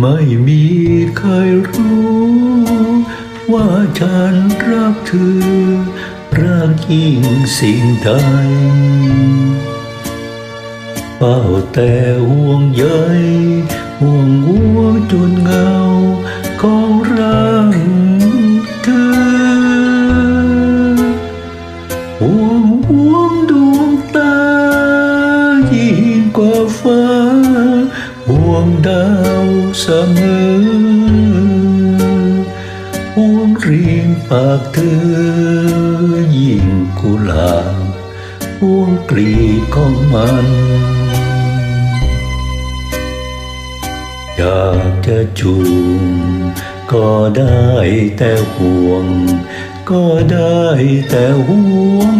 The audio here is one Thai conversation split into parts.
ไม่มีใครรู้ ว่าฉันรักเธอ รักยิ่งสิ่งใดเฝ้าแต่ห่วงใยห่วงหัวจนเงา ของร่างเธอห่วงห่วงดวงตายิ่งกว่าฟ้า ห่วงดาวเสมอห่วงริมปากเธอยิ่งกุหลาบห่วงกลีบของมันอยากจะจูงก็ได้แต่ห่วง ก็ได้แต่ห่วง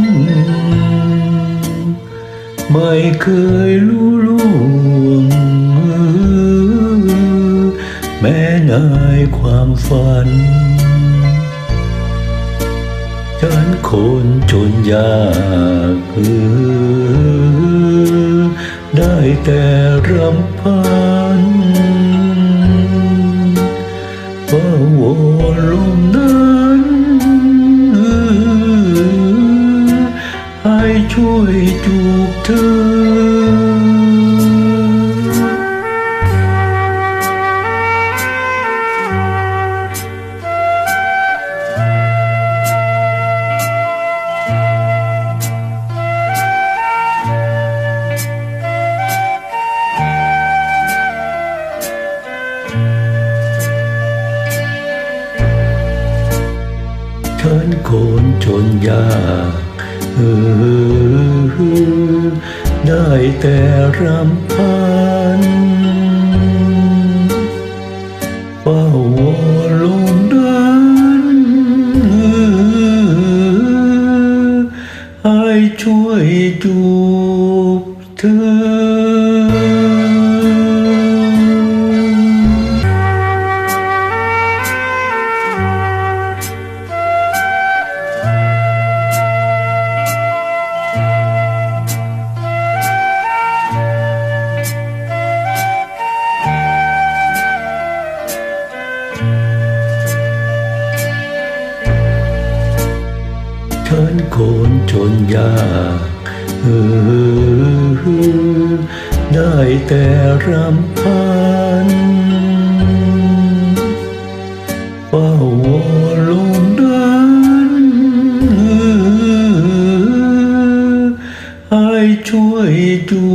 ไม่เคยรู้ล่วง แม้ในความฝัน ฉันคนจนยากเออได้แต่รำพันเฝ้าวอนลมนั้นให้ช่วยจูบเธอ ฉันคนจนยากได้แต่รำพันเฝ้าวอนลมนั้นให้ช่วยจูบเธอ คนจนยากได้แต่รำพันเฝ้าวอลงนั้นให้ช่วยจู